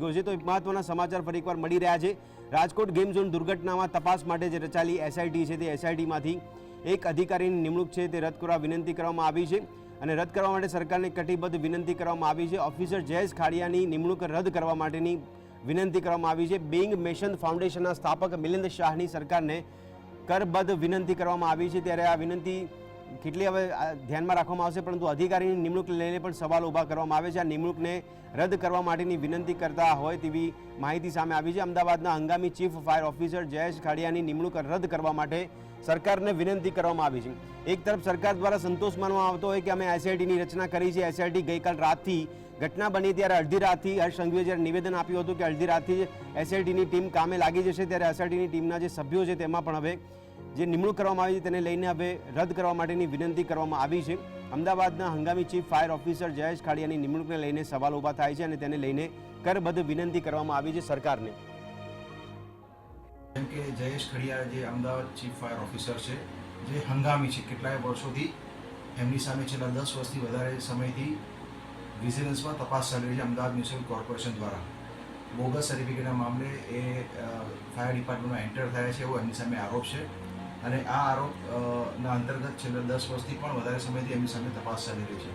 તો મહત્વના સમાચાર ફરી એકવાર મળી રહ્યા છે. રાજકોટ ગેમ ઝોન દુર્ઘટનામાં તપાસ માટે જે રચાયેલી એસઆઈટી છે તે એસઆઈટીમાંથી એક અધિકારીની નિમણૂક છે તે રદ કરવા વિનંતી કરવામાં આવી છે અને રદ કરવા માટે સરકારને કટિબદ્ધ વિનંતી કરવામાં આવી છે. ઓફિસર જયેશ ખાડિયાની નિમણૂક રદ કરવા માટેની વિનંતી કરવામાં આવી છે. બેઇંગ મેશન ફાઉન્ડેશનના સ્થાપક મિલિંદ શાહની સરકારને કરબદ્ધ વિનંતી કરવામાં આવી છે. ત્યારે આ વિનંતી કેટલી હવે ધ્યાનમાં રાખવામાં આવશે, પરંતુ અધિકારીની નિમણૂક લઈને પણ સવાલ ઊભા કરવામાં આવે છે. આ નિમણૂકને રદ કરવા માટેની વિનંતી કરતા હોય તેવી માહિતી સામે આવી છે. અમદાવાદના હંગામી ચીફ ફાયર ઓફિસર જયેશ ખાડિયાની નિમણૂક રદ કરવા માટે સરકારને વિનંતી કરવામાં આવી છે. એક તરફ સરકાર દ્વારા સંતોષ માનવામાં આવતો હોય કે અમે એસઆઈટીની રચના કરી છે. એસઆઈટી ગઈકાલ રાતથી ઘટના બની ત્યારે અડધી રાતથી હર્ષ સંઘવીએ જ્યારે નિવેદન આપ્યું હતું કે અડધી રાતથી એસઆઈટીની ટીમ કામે લાગી જશે. ત્યારે એસઆઈટીની ટીમના જે સભ્યો છે તેમાં પણ હવે જે નિમણૂક કરવામાં આવી છે તેને લઈને હવે રદ કરવા માટેની વિનંતી કરવામાં આવી છે. અમદાવાદના હંગામી ચીફ ફાયર ઓફિસર જયેશ ખાડિયાની નિમણૂકને લઈને સવાલ ઊભા થાય છે અને તેને લઈને કરબદ્ધ વિનંતી કરવામાં આવી છે સરકારને. જેમ કે જયેશ ખડિયા જે અમદાવાદ ચીફ ફાયર ઓફિસર છે, જે હંગામી છે, કેટલાય વર્ષોથી એમની સામે છેલ્લા દસ વર્ષથી વધારે સમયથી વિજિલન્સમાં તપાસ ચાલી રહી છે અમદાવાદ મ્યુનિસિપલ કોર્પોરેશન દ્વારા. બોગસ સર્ટિફિકેટના મામલે એ ફાયર ડિપાર્ટમેન્ટમાં એન્ટર થયા છે એવો એમની સામે આરોપ છે. અને આ આરોપ ના અંતર્ગત છેલ્લા દસ વર્ષથી પણ વધારે સમયથી એમની સામે તપાસ ચાલી રહી છે.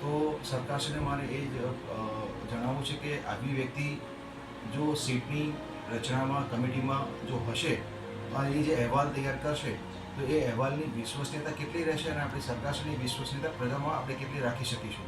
તો સરકારશ્રીને મારે એ જ જણાવવું છે કે આવી વ્યક્તિ જો સીટની રચનામાં, કમિટીમાં જો હશે અને એ જે અહેવાલ તૈયાર કરશે, તો એ અહેવાલની વિશ્વસનીયતા કેટલી રહેશે અને આપણી સરકારશ્રીની વિશ્વસનીયતા પ્રજામાં આપણે કેટલી રાખી શકીશું?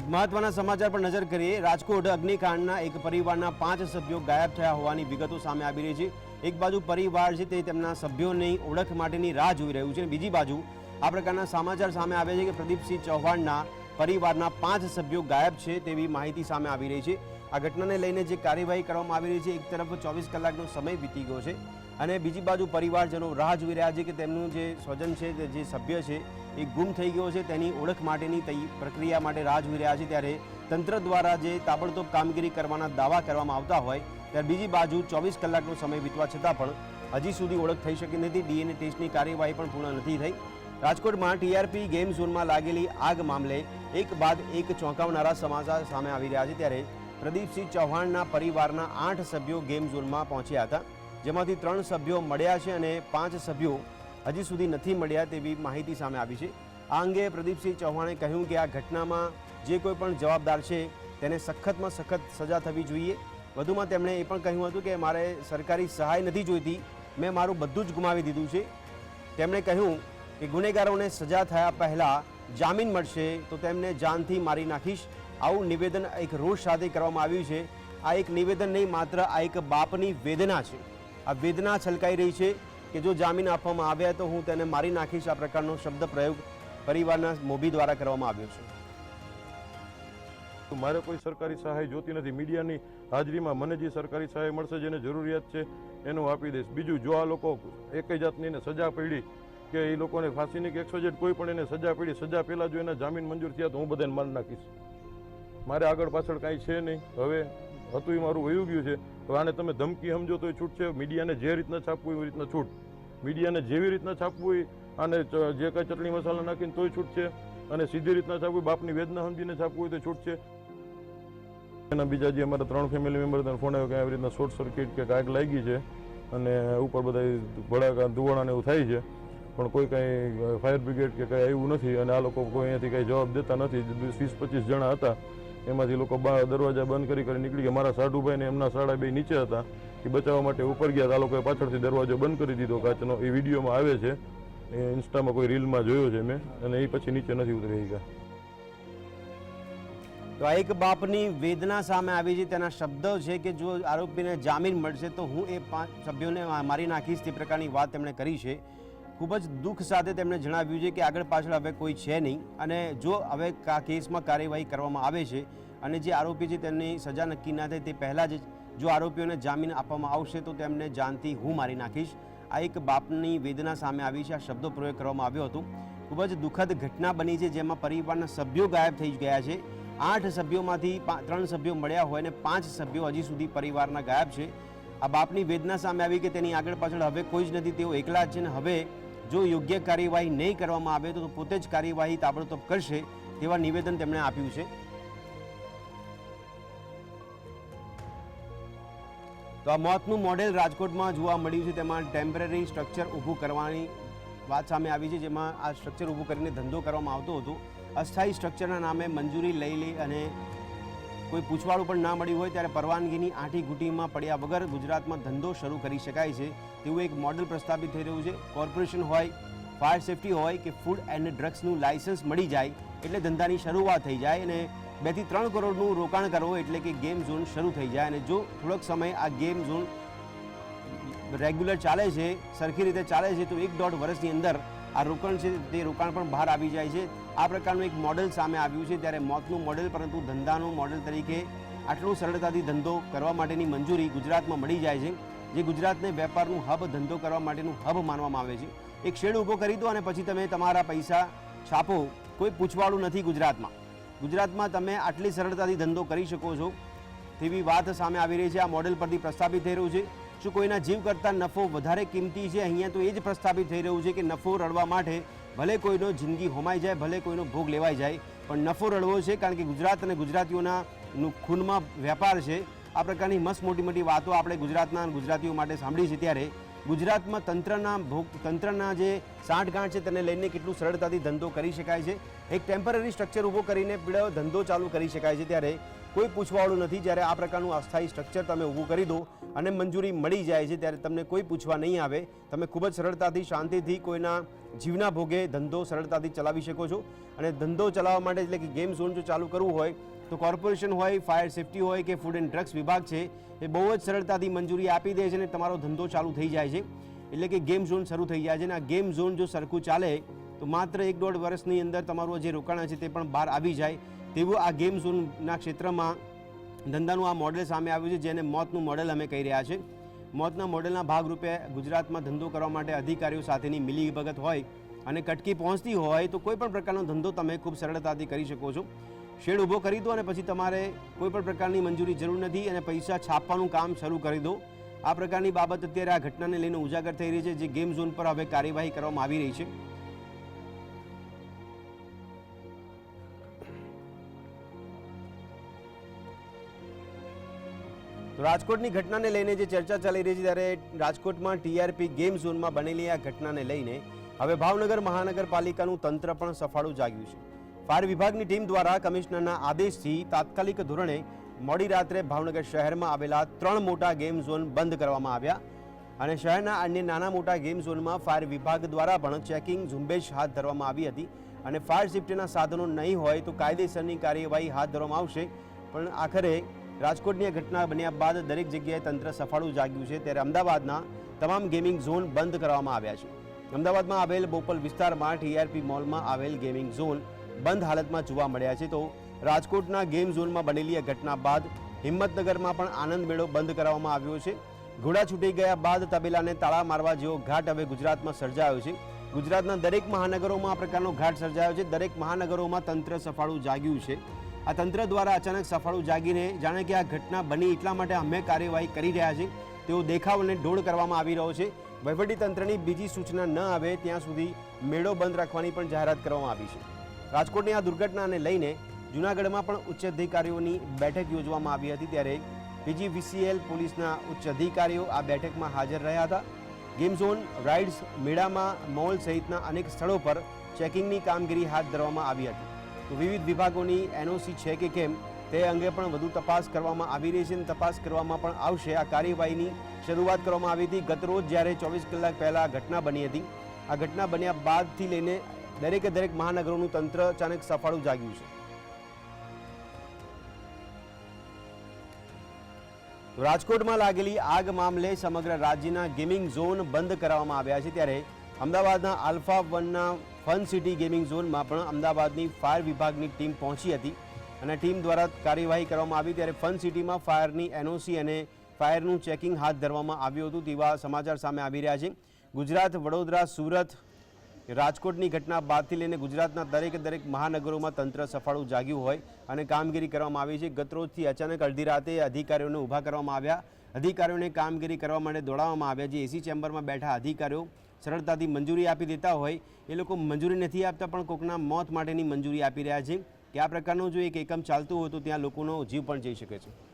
એક મહત્વના સમાચાર પર નજર કરીએ. રાજકોટ અગ્નિકાંડના એક પરિવારના પાંચ સભ્યો ગાયબ થયા હોવાની વિગતો સામે આવી રહી છે. એક બાજુ પરિવાર છે તે તેમના સભ્યોની ઓળખ માટેની રાહ જોઈ રહ્યું છે અને બીજી બાજુ આ પ્રકારના સમાચાર સામે આવ્યા છે કે પ્રદીપસિંહ ચૌહાણના પરિવારના પાંચ સભ્યો ગાયબ છે તેવી માહિતી સામે આવી રહી છે. આ ઘટનાને લઈને જે કાર્યવાહી કરવામાં આવી રહી છે, એક તરફ ચોવીસ કલાકનો સમય વીતી ગયો છે અને બીજી બાજુ પરિવારજનો રાહ જોઈ રહ્યા છે કે તેમનું જે સ્વજન છે જે સભ્ય છે એ ગુમ થઈ ગયો છે, તેની ઓળખ માટેની પ્રક્રિયા માટે રાહ જોઈ રહ્યા છે. ત્યારે તંત્ર દ્વારા જે તાબડતોબ કામગીરી કરવાના દાવા કરવામાં આવતા હોય ત્યારે બીજી બાજુ ચોવીસ કલાકનો સમય વીતવા છતાં પણ હજી સુધી ઓળખ થઈ શકી નથી. ડીએનએ ટેસ્ટની કાર્યવાહી પણ પૂર્ણ નથી થઈ. રાજકોટમાં ટીઆરપી ગેમ ઝોનમાં લાગેલી આગ મામલે એક બાદ એક ચોંકાવનારા સમાચાર સામે આવી રહ્યા છે. ત્યારે પ્રદીપસિંહ ચૌહાણના પરિવારના આઠ સભ્યો ગેમ ઝોનમાં પહોંચ્યા હતા, જેમાંથી ત્રણ સભ્યો મળ્યા છે અને પાંચ સભ્યો હજી સુધી નથી મળ્યા તેવી માહિતી સામે આવી છે. આ અંગે પ્રદીપસિંહ ચૌહાણે કહ્યું કે આ ઘટનામાં જે કોઈ પણ જવાબદાર છે તેને સખતમાં સખત સજા થવી જોઈએ. વધુમાં તેમણે એ પણ કહ્યું હતું કે મારે સરકારી સહાય નથી જોઈતી, મેં મારું બધું જ ગુમાવી દીધું છે. તેમણે કહ્યું કે ગુનેગારોને સજા થયા પહેલાં જામીન મળશે તો તેમને જાનથી મારી નાખીશ. આવું નિવેદન એક રોષ સાથે કરવામાં આવ્યું છે. આ એક નિવેદન નહીં, માત્ર આ એક બાપની વેદના છે. આ વેદના છલકાઈ રહી છે કે જો જામીન આપવામાં આવ્યા તો હું તેને મારી નાખીશ. આ પ્રકારનો શબ્દ પ્રયોગ પરિવારના મોભી દ્વારા કરવામાં આવ્યો છે. મારે કોઈ સરકારી સહાય જોતી નથી. મીડિયાની હાજરીમાં મને જે સરકારી સહાય મળશે, જેને જરૂરિયાત છે, એનું આપી દઈશ. બીજું, જો આ લોકો એક જાતની સજા પડી કે એ લોકોને ફાંસીની કે એકસો જેટ કોઈ પણ એને સજા પડી, સજા પહેલાં જો એના જામીન મંજૂર થયા તો હું બધાને મારી નાખીશ. મારે આગળ પાછળ કાંઈ છે નહીં. હવે હતું એ મારું વયું ગયું છે. તો આને તમે ધમકી સમજો તો એ છૂટ છે. મીડિયાને જે રીતના છાપવું એવી રીતના છૂટ. મીડિયાને જેવી રીતના છાપવું હોય આને જે કાંઈ ચટણી મસાલા નાખીને તોય છૂટ છે. અને સીધી રીતના છાપવું બાપની વેદના સમજીને છાપવું હોય તો છૂટ છે. એના બીજા જે અમારા ત્રણ ફેમિલી મેમ્બર ફોન આવ્યો કે આવી રીતના શોર્ટ સર્કિટ કે આગ લાગી છે અને ઉપર બધા ભડાકા, ધુવાણા ને એવું થાય છે. પણ કોઈ કાંઈ ફાયર બ્રિગેડ કે કાંઈ આવ્યું નથી અને આ લોકો કોઈ અહીંયાથી કાંઈ જવાબ દેતા નથી. વીસ, પચીસ જણા હતા, એમાંથી લોકો બહાર દરવાજા બંધ કરી કરી નીકળી ગયા. મારા સાઢુભાઈ ને એમના સાડા બે નીચે હતા એ બચાવવા માટે ઉપર ગયા તો આ લોકોએ પાછળથી દરવાજો બંધ કરી દીધો કાચનો. એ વિડીયોમાં આવે છે. એ ઇન્સ્ટામાં કોઈ રીલમાં જોયો છે મેં અને એ પછી નીચે નથી ઉતરી ગયા. તો આ એક બાપની વેદના સામે આવી છે, તેના શબ્દો છે કે જો આરોપીને જામીન મળશે તો હું એ પાંચ સભ્યોને મારી નાખીશ, તે પ્રકારની વાત તેમણે કરી છે. ખૂબ જ દુઃખ સાથે તેમણે જણાવ્યું છે કે આગળ પાછળ હવે કોઈ છે નહીં અને જો હવે આ કેસમાં કાર્યવાહી કરવામાં આવે છે અને જે આરોપી છે તેમની સજા નક્કી ના થાય તે પહેલાં જ જો આરોપીઓને જામીન આપવામાં આવશે તો તેમને જાનથી હું મારી નાખીશ. આ એક બાપની વેદના સામે આવી છે, આ શબ્દો પ્રયોગ કરવામાં આવ્યો હતો. ખૂબ જ દુઃખદ ઘટના બની છે જેમાં પરિવારના સભ્યો ગાયબ થઈ ગયા છે. આઠ સભ્યોમાંથી ત્રણ સભ્યો મળ્યા હોય અને પાંચ સભ્યો હજી સુધી પરિવારના ગાયબ છે. આ બાપની વેદના સામે આવી કે તેની આગળ પાછળ હવે કોઈ જ નથી, તેઓ એકલા જ છે ને હવે જો યોગ્ય કાર્યવાહી નહીં કરવામાં આવે તો પોતે જ કાર્યવાહી તાબડતોબ કરશે તેવા નિવેદન તેમણે આપ્યું છે. તો આ મોતનું મોડેલ રાજકોટમાં જોવા મળ્યું છે. તેમાં ટેમ્પરરી સ્ટ્રક્ચર ઊભું કરવાની વાત સામે આવી છે, જેમાં આ સ્ટ્રક્ચર ઊભું કરીને ધંધો કરવામાં આવતો હતો. અસ્થાયી સ્ટ્રક્ચરના નામે મંજૂરી લઈ લે અને કોઈ પૂછવાળું પણ ના મળ્યું હોય ત્યારે પરવાનગીની આંઠી ઘૂંટીમાં પડ્યા વગર ગુજરાતમાં ધંધો શરૂ કરી શકાય છે. તેવું એક મોડેલ પ્રસ્થાપિત થઈ રહ્યું છે. કોર્પોરેશન હોય, ફાયર સેફટી હોય કે ફૂડ એન્ડ ડ્રગ્સનું લાયસન્સ મળી જાય એટલે ધંધાની શરૂઆત થઈ જાય અને બેથી ત્રણ કરોડનું રોકાણ કરવું એટલે કે ગેમ ઝોન શરૂ થઈ જાય. અને જો થોડોક સમય આ ગેમ ઝોન રેગ્યુલર ચાલે છે, સરખી રીતે ચાલે છે, તો એક દોઢ વર્ષની અંદર આ રોકાણ છે, તે રોકાણ પણ બહાર આવી જાય છે. આ પ્રકારનું એક મોડેલ સામે આવ્યું છે ત્યારે મોતનું મોડેલ પરંતુ ધંધાનું મોડેલ તરીકે આટલું સરળતાથી ધંધો કરવા માટેની મંજૂરી ગુજરાતમાં મળી જાય છે, જે ગુજરાતને વેપારનું હબ ધંધો કરવા માટેનું હબ માનવામાં આવે છે. એક શેડ ઊભો કરી દો અને પછી તમે તમારા પૈસા છાપો. કોઈ પૂછવાળું નથી ગુજરાતમાં. ગુજરાતમાં તમે આટલી સરળતાથી ધંધો કરી શકો છો તેવી વાત સામે આવી રહી છે. આ મોડેલ પરથી પ્રસ્થાપિત થઈ રહ્યું છે. શું કોઈના જીવ કરતાં નફો વધારે કિંમતી છે? અહીંયા તો એ જ પ્રસ્થાપિત થઈ રહ્યું છે કે નફો રળવા માટે ભલે કોઈનો જિંદગી હોમાઈ જાય, ભલે કોઈનો ભોગ લેવાઈ જાય, પણ નફો રળવો છે કારણ કે ગુજરાત અને ગુજરાતીઓના ખૂનમાં વેપાર છે. આ પ્રકારની મસ્ત મોટી મોટી વાતો આપણે ગુજરાતના ગુજરાતીઓ માટે સાંભળી છે ત્યારે ગુજરાતમાં તંત્રના ભોગ, તંત્રના જે સાંઠગાંઠ છે તેને લઈને કેટલું સરળતાથી ધંધો કરી શકાય છે. એક ટેમ્પરરી સ્ટ્રક્ચર ઊભો કરીને પીળો ધંધો ચાલુ કરી શકાય છે ત્યારે કોઈ પૂછવાવાળું નથી. જ્યારે આ પ્રકારનું અસ્થાયી સ્ટ્રક્ચર તમે ઊભું કરી દો અને મંજૂરી મળી જાય છે, ત્યારે તમને કોઈ પૂછવા નહીં આવે. તમે ખૂબ જ સરળતાથી, શાંતિથી કોઈના જીવના ભોગે ધંધો સરળતાથી ચલાવી શકો છો. અને ધંધો ચલાવવા માટે એટલે કે ગેમ ઝોન જો ચાલુ કરવું હોય, તો કોર્પોરેશન હોય ફાયર સેફટી હોય કે ફૂડ એન્ડ ડ્રગ્સ વિભાગ છે, એ બહુ જ સરળતાથી મંજૂરી આપી દે છે અને તમારો ધંધો ચાલુ થઈ જાય છે. એટલે કે ગેમ ઝોન શરૂ થઈ જાય છે અને આ ગેમ ઝોન જો સરખું ચાલે તો માત્ર એક દોઢ વર્ષની અંદર તમારું જે રોકાણ છે તે પણ બહાર આવી જાય તેવું આ ગેમ ઝોનના ક્ષેત્રમાં ધંધાનું આ મોડેલ સામે આવ્યું છે, જેને મોતનું મોડેલ અમે કહી રહ્યા છે મોતના મોડેલના ભાગરૂપે ગુજરાતમાં ધંધો કરવા માટે અધિકારીઓ સાથેની મિલીભગત હોય અને કટકી પહોંચતી હોય તો કોઈ પણ પ્રકારનો ધંધો તમે ખૂબ સરળતાથી કરી શકો છો. શેડ ઊભો કરી દો અને પછી તમારે કોઈ પણ પ્રકારની મંજૂરી જરૂર નથી અને પૈસા છાપવાનું કામ શરૂ કરી દો. આ પ્રકારની બાબત અત્યારે આ ઘટનાને લઈને ઉજાગર થઈ રહી છે, જે ગેમ ઝોન પર હવે કાર્યવાહી કરવામાં આવી રહી છે. રાજકોટની ઘટનાને લઈને જે ચર્ચા ચાલી રહી છે ત્યારે રાજકોટમાં ટીઆરપી ગેમ ઝોનમાં બનેલી આ ઘટનાને લઈને હવે ભાવનગર મહાનગરપાલિકાનું તંત્ર પણ સફાળું જાગ્યું છે. ફાયર વિભાગની ટીમ દ્વારા કમિશનરના આદેશથી તાત્કાલિક ધોરણે મોડી રાત્રે ભાવનગર શહેરમાં આવેલા ત્રણ મોટા ગેમ ઝોન બંધ કરવામાં આવ્યા અને શહેરના અન્ય નાના મોટા ગેમ ઝોનમાં ફાયર વિભાગ દ્વારા પણ ચેકિંગ ઝુંબેશ હાથ ધરવામાં આવી હતી અને ફાયર સેફ્ટીના સાધનો નહીં હોય તો કાયદેસરની કાર્યવાહી હાથ ધરવામાં આવશે. પણ આખરે રાજકોટની આ ઘટના બન્યા બાદ દરેક જગ્યાએ તંત્ર સફાળું જાગ્યું છે. ત્યારે અમદાવાદના તમામ ગેમિંગ ઝોન બંધ કરવામાં આવ્યા છે. અમદાવાદમાં આવેલ બોપલ વિસ્તારમાં ટીઆરપી મોલમાં આવેલ ગેમિંગ ઝોન બંધ હાલતમાં જોવા મળ્યા છે. તો રાજકોટના ગેમ ઝોનમાં બનેલી આ ઘટના બાદ હિંમતનગરમાં પણ આનંદ મેળો બંધ કરાવવામાં આવ્યો છે. ઘોડા છૂટી ગયા બાદ તબેલાને તાળા મારવા જેવો ઘાટ હવે ગુજરાતમાં સર્જાયો છે. ગુજરાતના દરેક મહાનગરોમાં આ પ્રકારનો ઘાટ સર્જાયો છે. દરેક મહાનગરોમાં તંત્ર સફાળું જાગ્યું છે. આ તંત્ર દ્વારા અચાનક સફાળું જાગીને જાણે કે આ ઘટના બની એટલા માટે અમે કાર્યવાહી કરી રહ્યા છીએ. તેવો દેખાવને ઢોળ કરવામાં આવી રહ્યો છે. વહીવટી તંત્રની બીજી સૂચના ન આવે ત્યાં સુધી મેળો બંધ રાખવાની પણ જાહેરાત કરવામાં આવી છે. રાજકોટની આ દુર્ઘટનાને લઈને જૂનાગઢમાં પણ ઉચ્ચ અધિકારીઓની બેઠક યોજવામાં આવી હતી ત્યારે પીજીવીસીએલ પોલીસના ઉચ્ચ અધિકારીઓ આ બેઠકમાં હાજર રહ્યા હતા. ગેમ ઝોન, રાઇડ્સ મેળામાં, મોલ સહિતના અનેક સ્થળો પર ચેકિંગની કામગીરી હાથ ધરવામાં આવી હતી. તો વિવિધ વિભાગોની એનઓસી છે કે કેમ તે અંગે પણ વધુ તપાસ કરવામાં આવી રહી છે અને તપાસ કરવામાં પણ આવશે. આ કાર્યવાહીની શરૂઆત કરવામાં આવી હતી ગતરોજ જ્યારે ચોવીસ કલાક પહેલાં ઘટના બની હતી. આ ઘટના બન્યા બાદથી લઈને દરેકે દરેક મહાનગરોનું તંત્ર અચાનક સફાળું જાગ્યું છે. રાજકોટમાં લાગેલી આગ મામલે સમગ્ર રાજ્યના ગેમિંગ ઝોન બંધ કરાવવામાં આવ્યા છે. ત્યારે અમદાવાદના આલ્ફા વનના ફન સિટી ગેમિંગ ઝોનમાં પણ અમદાવાદની ફાયર વિભાગની ટીમ પહોંચી હતી અને ટીમ દ્વારા કાર્યવાહી કરવામાં આવી ત્યારે ફન સિટીમાં ફાયરની એનઓસી અને ફાયરનું ચેકિંગ હાથ ધરવામાં આવ્યું હતું તેવા સમાચાર સામે આવી રહ્યા છે. ગુજરાત, વડોદરા, સુરત, રાજકોટની ઘટના બાદથી લઈને ગુજરાતના દરેક દરેક મહાનગરોમાં તંત્ર સફાળું જાગ્યું હોય અને કામગીરી કરવામાં આવી છે. ગતરોજથી અચાનક અડધી રાતે અધિકારીઓને ઊભા કરવામાં આવ્યા. અધિકારીઓને કામગીરી કરવા માટે દોડાવવામાં આવ્યા. જે એસી ચેમ્બરમાં બેઠા અધિકારીઓ સરળતાથી મંજૂરી આપી દેતા હોય, એ લોકો મંજૂરી નથી આપતા, પણ કોકના મોત માટેની મંજૂરી આપી રહ્યા છે. કે આ પ્રકારનું જો એક એકમ ચાલતું હોય, તો ત્યાં લોકોનો જીવ પણ જઈ શકે છે.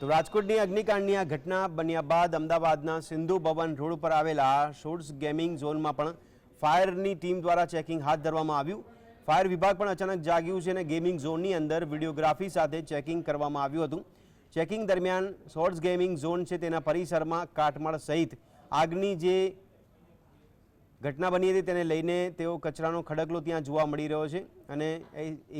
તો રાજકોટની અગ્નિકાંડની આ ઘટના બન્યા બાદ અમદાવાદના સિંધુ ભવન રોડ પર આવેલા શોર્ટ્સ ગેમિંગ ઝોનમાં પણ ફાયરની ટીમ દ્વારા ચેકિંગ હાથ ધરવામાં આવ્યું. ફાયર વિભાગ પણ અચાનક જાગ્યું છે અને ગેમિંગ ઝોનની અંદર વિડીયોગ્રાફી સાથે ચેકિંગ કરવામાં આવ્યું હતું. ચેકિંગ દરમિયાન શોર્ટ્સ ગેમિંગ ઝોન છે તેના પરિસરમાં કાટમાળ સહિત આગની જે ઘટના બની હતી તેને લઈને તેઓ કચરાનો ખડકલો ત્યાં જોવા મળી રહ્યો છે અને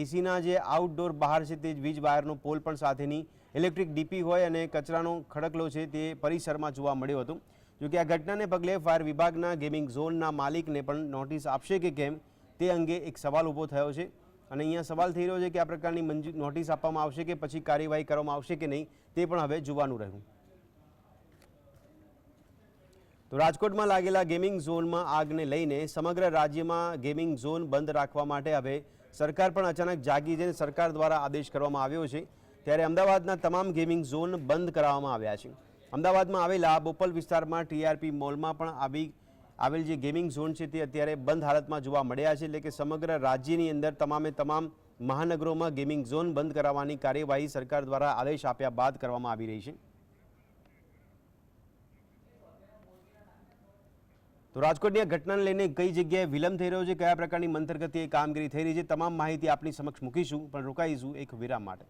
એસીના જે આઉટડોર બહાર છે તે વીજ વાયરનો પોલ પણ સાથેની ઇલેક્ટ્રિક ડીપી હોય અને કચરાનો ખડકલો છે તે પરિસરમાં જોવા મળ્યો હતો. જોકે આ ઘટનાને પગલે ફાયર વિભાગના ગેમિંગ ઝોનના માલિકને પણ નોટિસ આપશે કે કેમ તે અંગે એક સવાલ ઊભો થયો છે. અને અહીંયા સવાલ થઈ રહ્યો છે કે આ પ્રકારની મંજૂ, નોટિસ આપવામાં આવશે કે પછી કાર્યવાહી કરવામાં આવશે કે નહીં તે પણ હવે જોવાનું રહ્યું. તો રાજકોટમાં લાગેલા ગેમિંગ ઝોનમાં આગને લઈને સમગ્ર રાજ્યમાં ગેમિંગ ઝોન બંધ રાખવા માટે હવે સરકાર પણ અચાનક જાગી જઈને સરકાર દ્વારા આદેશ કરવામાં આવ્યો છે. ત્યારે અમદાવાદના તમામ ગેમિંગ ઝોન બંધ કરાવવામાં આવ્યા છે. અમદાવાદમાં આવેલા બોપલ વિસ્તારમાં ટીઆરપી મોલમાં પણ આવી, આવેલ જે ગેમિંગ ઝોન છે તે અત્યારે બંધ હાલતમાં જોવા મળ્યા છે. એટલે કે સમગ્ર રાજ્યની અંદર તમામે તમામ મહાનગરોમાં ગેમિંગ ઝોન બંધ કરાવવાની કાર્યવાહી સરકાર દ્વારા આદેશ આપ્યા બાદ કરવામાં આવી રહી છે. તો રાજકોટની આ ઘટનાને લઈને કઈ જગ્યાએ વિલંબ થઈ રહ્યો છે, કયા પ્રકારની મંથરગતિએ કામગીરી થઈ રહી છે, તમામ માહિતી આપની સમક્ષ મૂકીશું, પણ રોકાઈશું એક વિરામ માટે.